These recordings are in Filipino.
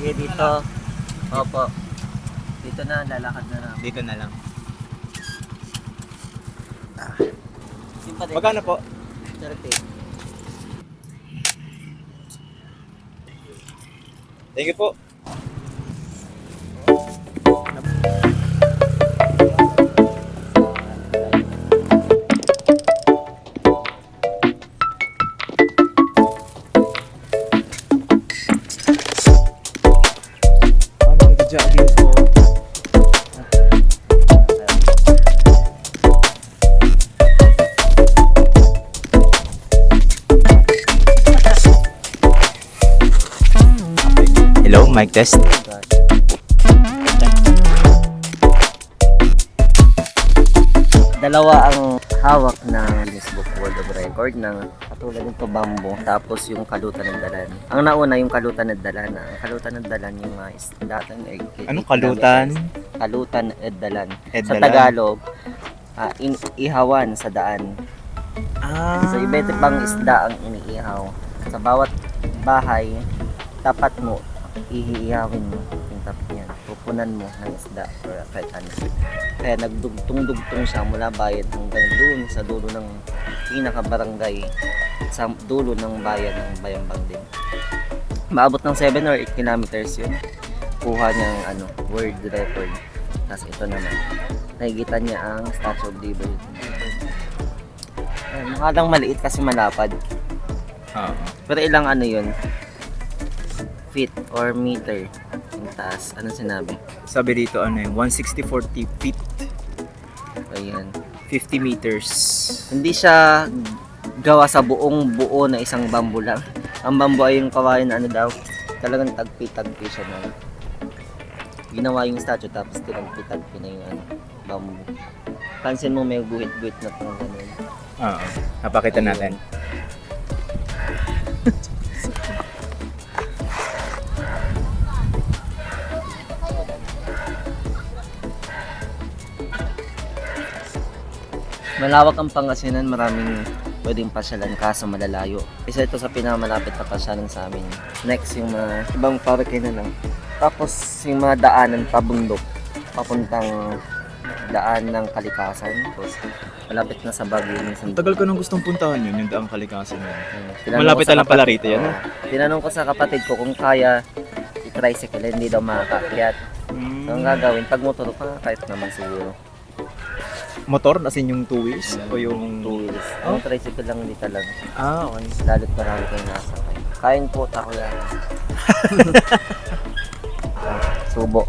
Ito. Opo. Dito na, lalakad na lang. Dito na lang. Din. Magkano po? 30. Thank you po. Mic test. Dalawa ang hawak ng Guinness Book World of Record ng katulad nito bamboo tapos yung kalutan ng dalan. Ang nauna yung kalutan ng dalan. Ang kalutan ng dalan yung mga ng egg. Anong kalutan? Kalutan at dalan. Sa Eddalan. Tagalog, ah, in- ihawan sa daan. Ah. So iba't ibang isda ang iniihaw. Sa bawat bahay, tapat mo, ihiihawin mo yung tapat niyan. Pupunan mo ng isda or kahit ano. Kaya nagdugtong-dugtong siya mula bayan hanggang doon sa dulo ng pinaka-barangay sa dulo ng bayan ng Bayambang din. Maabot ng 7 or 8 kilometers yun. Kuha niya ang ano, world record. Tapos ito naman. Nakikita niya ang Statue of Liberty. Ayun, mukha lang maliit kasi malapad. Oo. Pero ilang ano yun? Feet or meter yung taas. Anong sinabi? Sabi dito ano eh, 160-40 feet, Ayan. 50 meters. Hindi siya gawa sa buong buo na isang bamboo lang. Ang bamboo ay yung kawain na ano daw, talagang tagpi-tagpi siya na. Ginawa yung statue tapos tinagpi-tagpi na yung ano, bamboo. Pansin mo may guhit-guhit na pang ganun. Oo. Napakita natin. Malawak ang Pangasinan, maraming pwedeng pasyalan kaso malalayo. Isa ito sa pinakamalapit na pasyalan sa amin. Next, yung mga ibang parke na lang. Tapos, yung mga daanan pabundok, papuntang daan ng kalikasan. Tapos, malapit na sa Baguio. Minsan, Tagal ko nang gustong puntahan yun, yung daang kalikasan na yun. Hmm. Malapit na lang pala rito yan, ah. Tinanong ko sa kapatid ko kung kaya i-tricycle, hindi daw makakaakyat. Hmm. So, ang gagawin, pag motor pa, kahit naman siguro. Motor, as in yung two wheels? O yung... Two wheels. Oh? Ang tricycle lang dito lang. Ah, okay. Lalo't marami kayong nasa. Kain po, tako yan. Ah, Subo.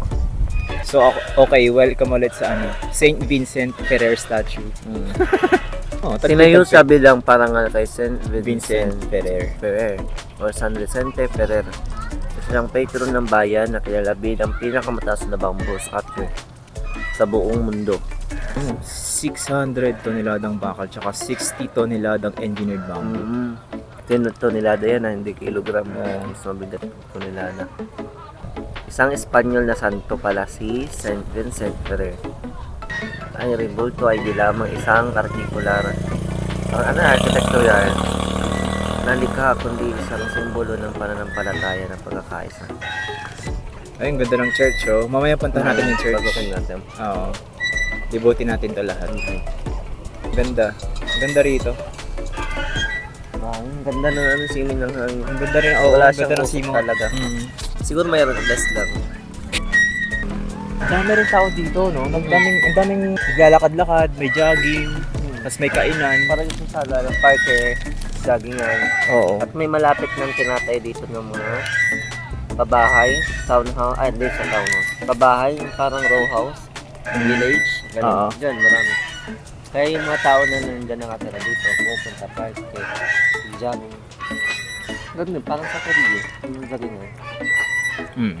So, okay, welcome ulit sa ano, St. Vincent Ferrer statue. Mm. Oh, Tinayo siya bilang parangal kay St. Vincent Vincent Ferrer. Ferrer or San Vicente Ferrer. Isa siyang patron ng bayan na kilala bilang pinakamataas na bamboo statue sa buong mundo. Oh, 600 toneladang bakal, tsaka 60 toneladang engineered bamboo. Mm-hmm. Tin- tonelada yan, ah, hindi kilogram. Uh, mas mabigat tonelada. Isang Espanyol na santo pala si Saint Vincent Ferrer. Ang rebulto ay di lamang isang partikular ang ano, architecture yan nalikha kundi isang simbolo ng pananampalataya ng pagkakaisa. Ay, ang ganda ng church, oh. Mamaya punta natin yung church. Bagutin natin. Oo. Libutin natin to lahat. Ganda. Ganda rito. Ah, ang ganda ng ano, sining ng hangin. Ang ganda rin, oo. Wala ang siyang ganda ng usok simong. talaga. Mm. Siguro mayroon less lang. Ang dami rin tao dito, no? Ang daming, ang daming naglalakad-lakad, may jogging, tapos may kainan. Parang yung sa ng park eh, joggingan. Oo. At may malapit ng tinatay dito ng mga pabahay, townhouse, ay hindi sa townhouse. Pabahay, yung parang row house, village, Oo. ganun. Diyan, marami. Kaya yung mga tao na nandiyan nakatira dito, pupunta park, eh, jogging. Ganun, din, parang sa Korea, yung joggingan. Mm.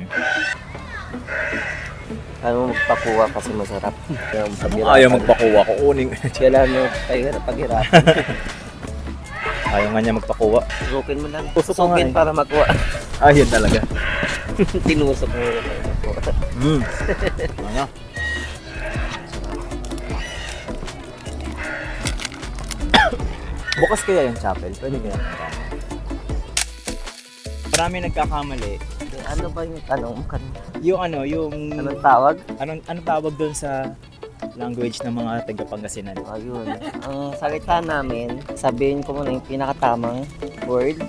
Ayaw mo magpakuha kasi masarap. Ayaw mo Ayaw magpakuha, kukunin. Kailangan mo paghirap, paghirap. Ayaw nga niya magpakuha. Susukin mo lang. Tusok ko nga Susukin eh. para makuha. Ayun talaga. Tinusok mo na para makuha. Mm. Ano? Bukas kaya yung chapel? Pwede kaya? Marami nagkakamali. Ano ba yung tanong? Yung ano, yung... Anong tawag? Anong, anong tawag doon sa language ng mga taga Pangasinan? Ayun. Ang salita namin, sabihin ko muna yung pinakatamang word,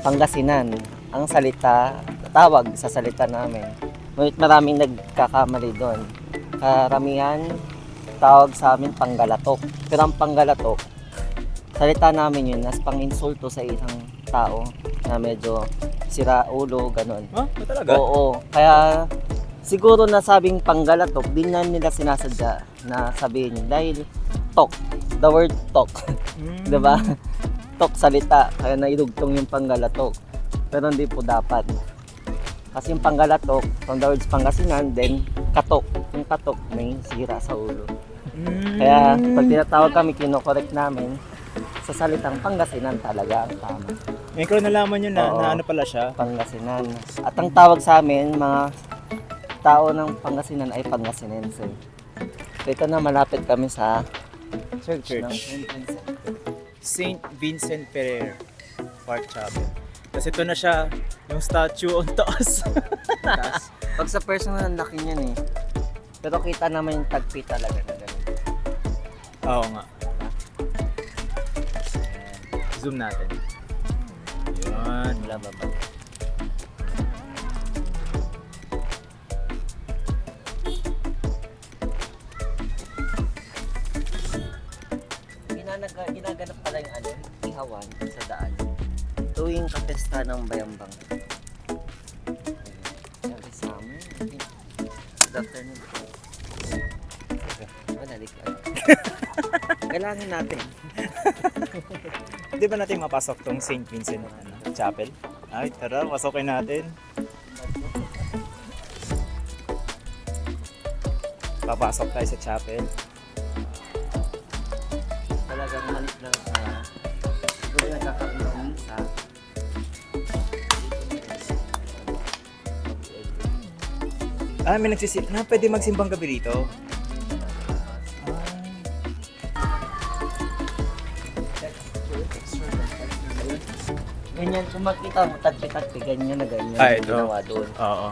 Pangasinan. Ang salita, tawag sa salita namin. Ngunit maraming nagkakamali doon. Karamihan, tawag sa amin Panggalatok. Pero ang Panggalatok, salita namin yun as pang-insulto sa isang tao na medyo sira ulo, ganun. Ha? Ba talaga? Oo. Kaya siguro nasabing panggalatok, di na nila sinasadya na sabihin yun. Dahil talk, the word talk, Mm. di ba? Talk salita, kaya naidugtong yung panggalatok. Pero hindi po dapat. Kasi yung panggalatok, from the words Pangasinan, then katok. Yung katok may sira sa ulo. Mm. Kaya pag tinatawag kami, kinokorek namin, sa salitang Pangasinan talaga ang tama. Ngayon ko nalaman yun na, Oo. na ano pala siya. Pangasinan. At ang tawag sa amin, mga tao ng Pangasinan ay Pangasinense. Dito na malapit kami sa church, Church. ng Saint Vincent. St. Vincent Ferrer Park Chapel. Kasi ito na siya, yung statue on taas. Taas. Pag sa personal, ang laki niyan eh. Pero kita naman yung tagpi talaga na ganun. Oo nga. Zoom natin. Yun. Wala ba ba? Ginanaga, ginaganap pala yung ano, ihawan sa daan. Tuwing kapesta ng bayambang. Sa amin, good afternoon. Wala, likod. Kailangan natin. Di ba natin mapasok tong St. Vincent ano, Chapel? Ay, tara, pasokin natin. Papasok tayo sa chapel. talagang malit lang sa kung nagkakaroon ng misa Ah, may nagsisi... Na, pwede magsimbang gabi rito. Ganyan kung makita mo tagpi-tagpi ganyan na ganyan Ah, yung ito. ginawa doon Oo.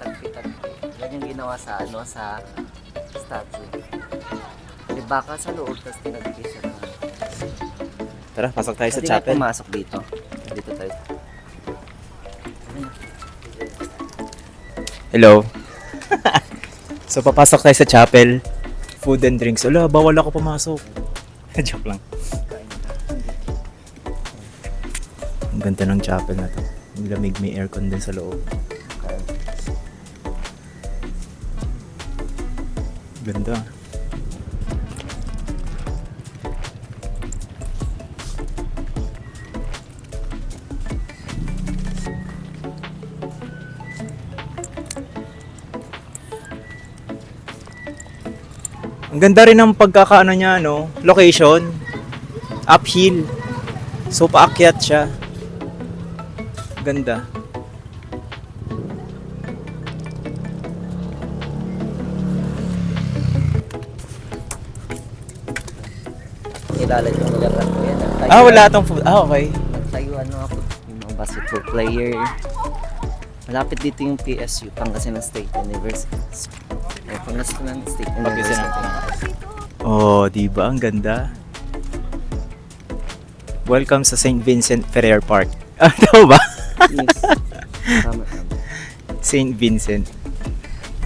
tagpi-tagpi ganyan ginawa sa ano sa statue di baka sa loob tapos tinagpi siya Tara, pasok tayo sa Pwede nga chapel. pumasok dito dito tayo Hello. so, papasok tayo sa chapel. Food and drinks. Wala, bawal ako pumasok. Joke lang. Ang ganda ng chapel na to. Ang lamig, may aircon din sa loob. Ganda. Ang ganda rin ng pagkakaano niya, no? Location. Uphill. So, paakyat siya. Ganda. nilalag yung lugar ko yan Nagtayo- Ah, wala tong food. Ah, okay. nagtayo ano ako yung mga basketball player malapit dito yung PSU Pangasinan State University eh, Pangasinan State. University Oh, di ba? Ang ganda. Welcome sa St. Vincent Ferrer Park. Ah, tama ba? Yes tama St. Vincent.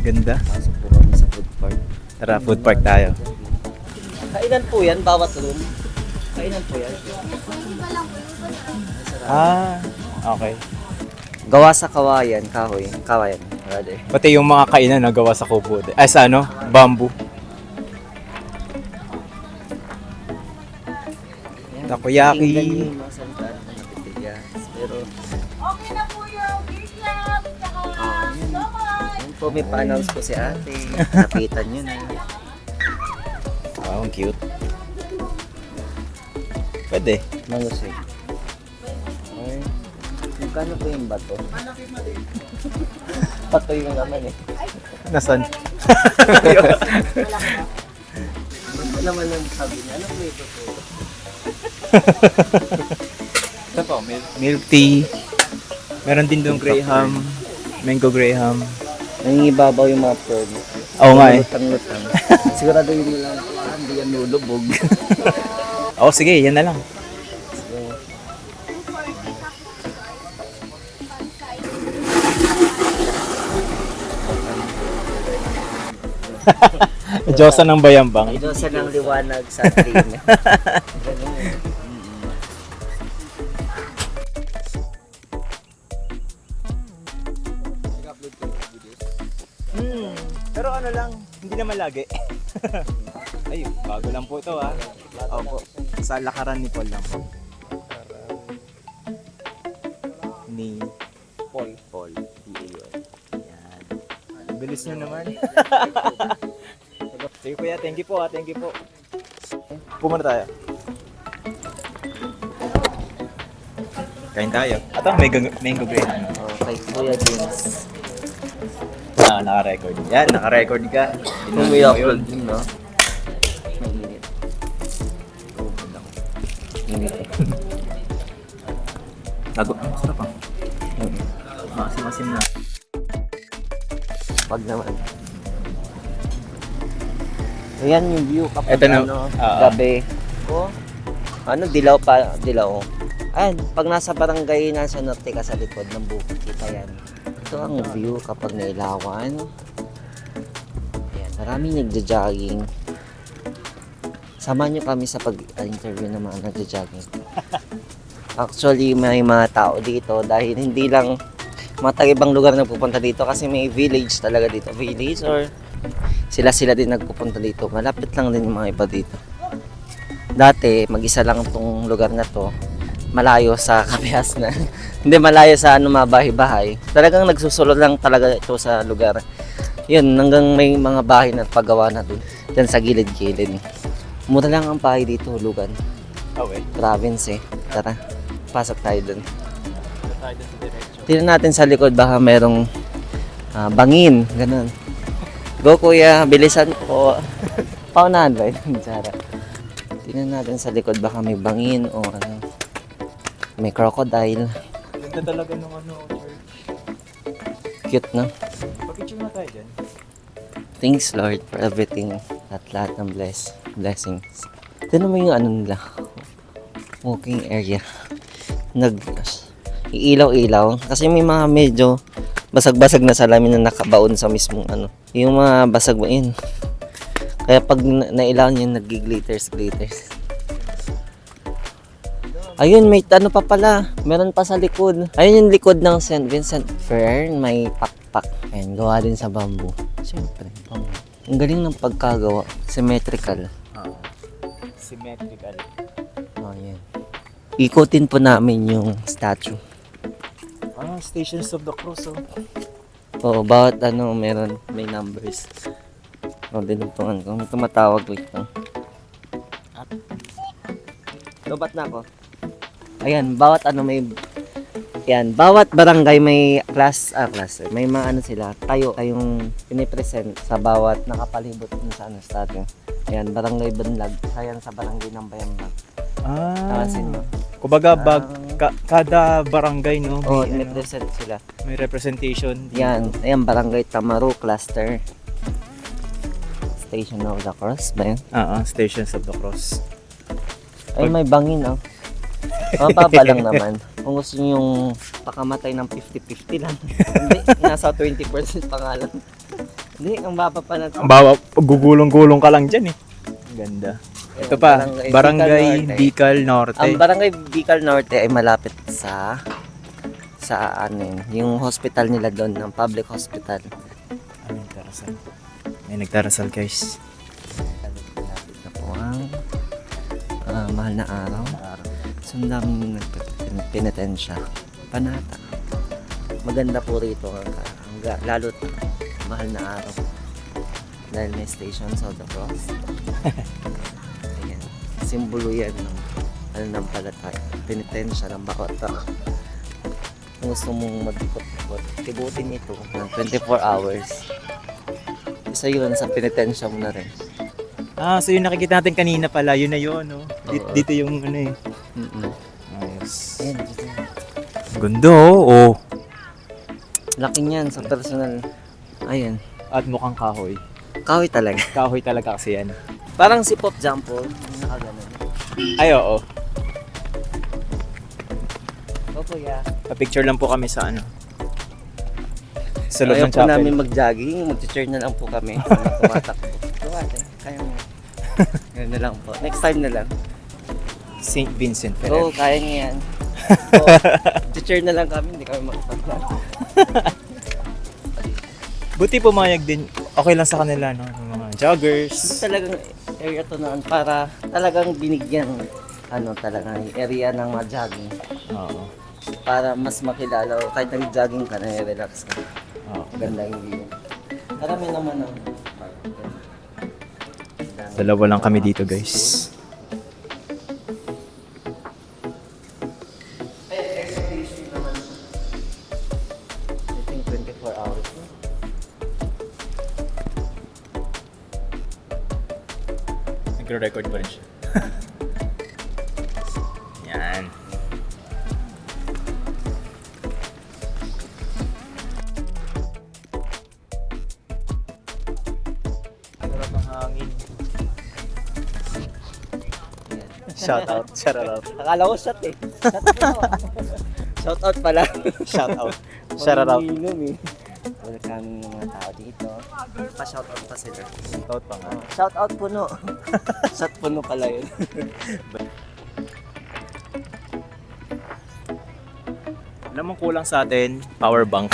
Ganda. pasok po kami sa food park Tara, food park tayo. kainan po yan bawat room kainan po yan Ah, okay. gawa sa kawayan kahoy kawayan rather Pati yung mga kainan na gawa sa kubo. Ay, sa ano? Bamboo. Takoyaki. Po, may pa-announce po si ate. Napitan nyo na. Wow, ang cute. Pwede. Manusik. Ay, magkano po yung bato? bato yung naman eh. Nasan? Ano naman ang sabi niya? Ano po ito po? Ito po, milk, milk tea. Meron din doon Graham. Mango Graham. Nangingibabaw yung mga pearl. Oo nga eh. Lutang-lutang. Siguraduhin mo lang, ah, hindi yan lulubog. Oo, sige, yan na lang. Diyosa ng bayambang. Ito sa ng liwanag sa. Ganun naman lagi. Ay, bago lang po ito ah. Opo, sa lakaran ni Paul lang po. Ni Paul. Paul. P-A-L. Yan. Ang Bilis nyo naman. Sige kuya, thank you po ah, thank you po. Pumuna tayo. Kain tayo. Ito, mango, mango green. Oh, kay Kuya James. Ah, naka-record. Yan, naka-record ka. Kung may upload din, no? Mainit. Oh, lang. Init eh. Tago. Ang sarap ah. Masim-masim na. Pag naman. Ayan yung view kapag Ito na, ano, ah. gabi. Oh, ano, dilaw pa, dilaw. Ayan, pag nasa barangay, nasa norte ka sa likod ng bukid, kita yan. Ito ang view kapag nailawan. Ayan, maraming nagja-jogging. Samahan nyo kami sa pag-interview ng mga nagja-jogging. Actually, may mga tao dito dahil hindi lang mga taga-ibang lugar na pupunta dito kasi may village talaga dito. Village or sila-sila din nagpupunta dito. Malapit lang din yung mga iba dito. Dati, mag-isa lang tong lugar na to. Malayo sa Kapias na. Hindi malayo sa ano, mga bahay-bahay. Talagang nagsusulod lang talaga ito sa lugar. Yun, hanggang may mga bahay na paggawa na dun. Yan sa gilid-gilid. Mura lang ang bahay dito, lugan. Oh, wait. Province eh. Tara, pasok tayo diretso. Tingnan natin sa likod baka merong ah, bangin, ganun. Go kuya, bilisan po. Paunahan ba. Tingnan natin sa likod baka may bangin o ano. May crocodile. Ganda talaga ng ano. Cute no? Pag-picture na tayo dyan. Thanks Lord for everything at lahat ng bless, blessings. Tingnan mo yung ano nila. Walking area. Nag iilaw-ilaw kasi may mga medyo basag-basag na salamin na nakabaon sa mismong ano. Yung mga basag yun. Kaya pag na- nailaw niya nag-glitters glitters. Ayun, may ano pa pala. Meron pa sa likod. Ayun yung likod ng St. Vincent Fern. May pakpak. Ayun, gawa din sa bamboo. Siyempre, bamboo. Ang galing ng pagkagawa. Symmetrical. Oo. Symmetrical. Oh, yan. Ikutin po namin yung statue. Ah, Stations of the Cross oh. Oo, bawat ano, meron, may numbers. O, dinugtungan ko. May tumatawag, wait lang. Lobat na ako. Ayan, bawat ano may... Yan, bawat barangay may class, ah, class, eh, may mga ano sila, tayo, tayong pinipresent sa bawat nakapalibot dun sa ano, statue. Ayan, barangay Banlag, sayan sa barangay ng Bayambag. Ah. Tawasin mo. Kumbaga, bag, ka- kada barangay, no? Oo, May, oh, ano, present sila. may representation. dito. Yan, ayan, barangay Tamaru Cluster. Station of the Cross ba yan? Ah, ah, Stations of the Cross. Ay, may bangin, oh. Mababa lang naman. Kung gusto nyo yung pakamatay ng 50-50 lang. Hindi, nasa 20% pa nga lang. Hindi, ang baba pa na Ang bawa, gugulong-gulong ka lang dyan eh. Ganda. Ito pa, Barangay Barangay Bicol Bicol Norte. Ang Barangay Bicol Norte ay malapit sa sa ano yun, yung hospital nila doon, ng public hospital. May nagdarasal. May nagdarasal guys. Malapit na po ang ah, mahal na araw. So, ang daming nagpinatensya. Panata. Maganda po rito. Ang, ang, lalo't mahal na araw. Dahil may stations of the cross. Ayan. Simbolo yan ng ano ng palataya. Penitensya ng bawat tao. Kung gusto mong mag-ikot-ikot, tibutin ito ng 24 hours. Isa yun sa penitensya mo na rin. Ah, so yung nakikita natin kanina pala, yun na yun, no? Dito, dito yung ano eh. Mm-mm. Ayos. Ayan, dito. Ganda oh. oh. Laki niyan sa personal. Ayan. At mukhang kahoy. Kahoy talaga. Kahoy talaga kasi yan. Parang si Pop Jumpo. Nakaganon. Ay, oo. Opo, yeah. Pa-picture lang po kami sa ano. Sa loob Ayaw ng po chapel. namin mag-jogging. Mag-cheer na lang po kami. Tumatakbo. Tuwate. Kaya mo. Ganun na lang po. Next time na lang. St. Vincent Oo, Ferrer. kaya niya yan. Oo. Cheer na lang kami. Hindi kami makapaglan. Buti pumayag din. Okay lang sa kanila, no? Yung mga joggers. talagang area to noon para talagang binigyan ano talaga yung area ng mga jogging Oo. para mas makilala o kahit nag-jogging ka na relax ka. Oo. Ganda yung view. Marami naman ang Dalawa lang kami dito, guys. Nagre-record pa rin siya. Yan. Sarap ang hangin. Shout out. Shout out. Akala ko shot eh. Shot out pala. Shout out. Shout out. Eh. Dito. Pa-shout out pa sila. Shout out pa nga. Shout out puno. Shout puno pala yun. Alam mo kulang sa atin, power bank.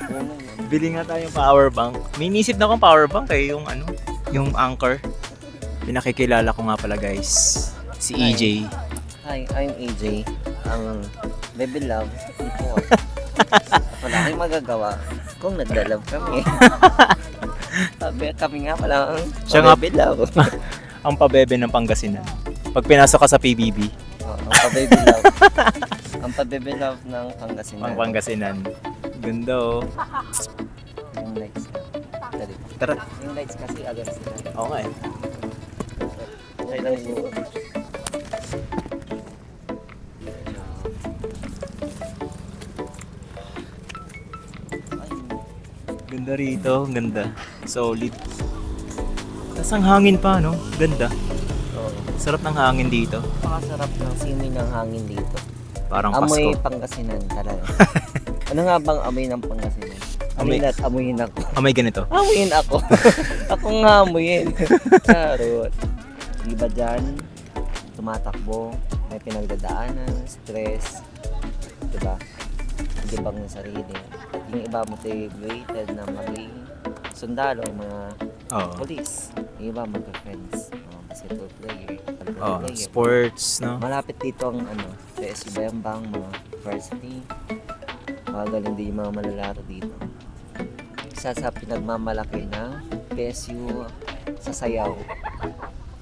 Bili nga tayong power bank. May inisip na akong power bank eh, yung ano, yung anchor. Pinakikilala ko nga pala guys. Si Ay. EJ. Hi, I'm AJ. Ang baby love. Wala kayong magagawa kung naglalove kami. Sabi kami nga pala ang Siya nga- love. Ang pabebe ng Pangasinan. Pag pinasok ka sa PBB, Oo, ang pa-baby love. ang pa-baby love ng Pangasinan. ang Pangasinan. Ganda oh. Yung lights. Dali. Tara. Yung lights kasi agad sila. Oo nga eh. Try lang yung... Ganda rito, ganda. Solid. Tapos ang hangin pa, no? Ganda. Oo. Sarap ng hangin dito. Napakasarap ng simoy ng hangin dito. Parang Amoy Pasko. Pangasinan talaga. ano nga bang amoy ng Pangasinan? Amoy- Amoy at amoyin ako. Amoy ganito. Amuyin ako. ako nga amuyin. Charot. Di ba dyan, tumatakbo, may pinagdadaanan, stress, di ba? Hindi bang ng sarili. Yung iba motivated na maging sundalo, mga Oo. police. Yung iba mag-friends, mga basketball player, volleyball Oh, player. sports, no? Malapit dito ang ano, PSU Bayambang, mga varsity. Mga galing din yung mga malalaro dito. Isa sa pinagmamalaki na PSU sa sayaw.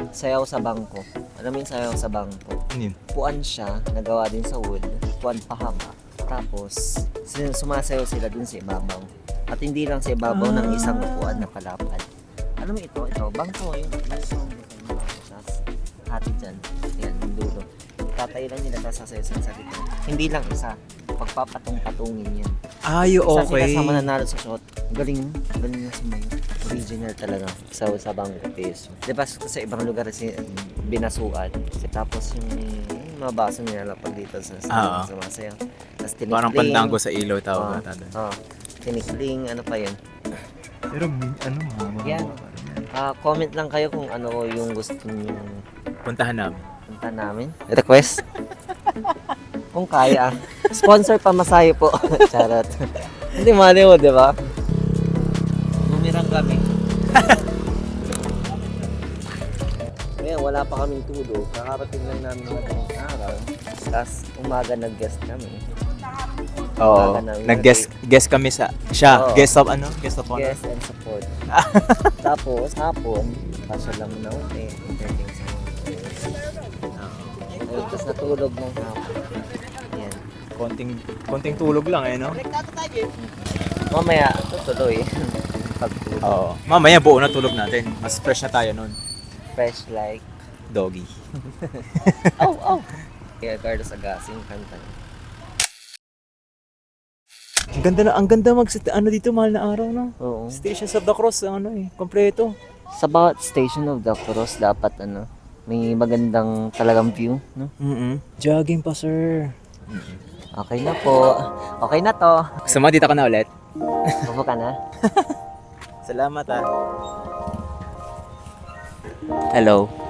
Sayaw sa bangko. Alam mo yung sayaw sa bangko? Ano yun? Puan siya, nagawa din sa wood. Puan pahama. Tapos, sumasayaw sila dun sa ibabaw. At hindi lang sa ibabaw ng isang upuan na palapad. Alam mo ito, ito, bangko yun. Yung Tapos, hati dyan. Yan, yung dulo. Tatay lang nila, tapos sasayaw sila sa likod. Hindi lang isa. Pagpapatong-patungin yan. Ay, Isa okay. sila sa mananalo sa shot. Galing, galing na sumayo. Original talaga. Sa, sa bangko peso. Di ba sa ibang lugar kasi binasuan. Tapos yung, baso nila pag dito sa sa, Oo. sa masayaw. Tapos tinikling. Parang pandango sa ilaw tawag ata doon. Oo. tinikling, ano pa yun. Pero ano, mga Yan. Ah, comment lang kayo kung ano yung gusto niyo Puntahan namin. punta namin. Request? kung kaya. Sponsor pa masahe po. Charot. Hindi mali mo, di ba? Bumirang kami. Ngayon, wala pa kaming tulog. Kakarating lang namin ng madaling araw. Tapos, umaga nag-guest kami. Oo. Namin Nag-guest guest kami sa... Siya, Oo. guest of ano? Guest of honor. Guest and support. Tapos, hapon, pasya lang na ulit. Entertain sa mga. Tapos natulog ng hapon. Yan. Konting, konting tulog lang eh, no? Mamaya, tutuloy. Pagtulog. Oo. Mamaya buo na tulog natin. Mas fresh na tayo nun. Fresh like. Doggy. Oh, oh. Kaya Carlos Agassi yung kanta. niya. Ganda na, ang ganda mag ano dito, mahal na araw, no? Oo. Stations of the Cross, ano eh, kompleto. Sa bawat station of the cross, dapat ano, may magandang talagang view, no? mm Jogging pa, sir. Okay na po. Okay na to. Gusto mo, dito ka na ulit? Upo ka na. Salamat, ah. Hello.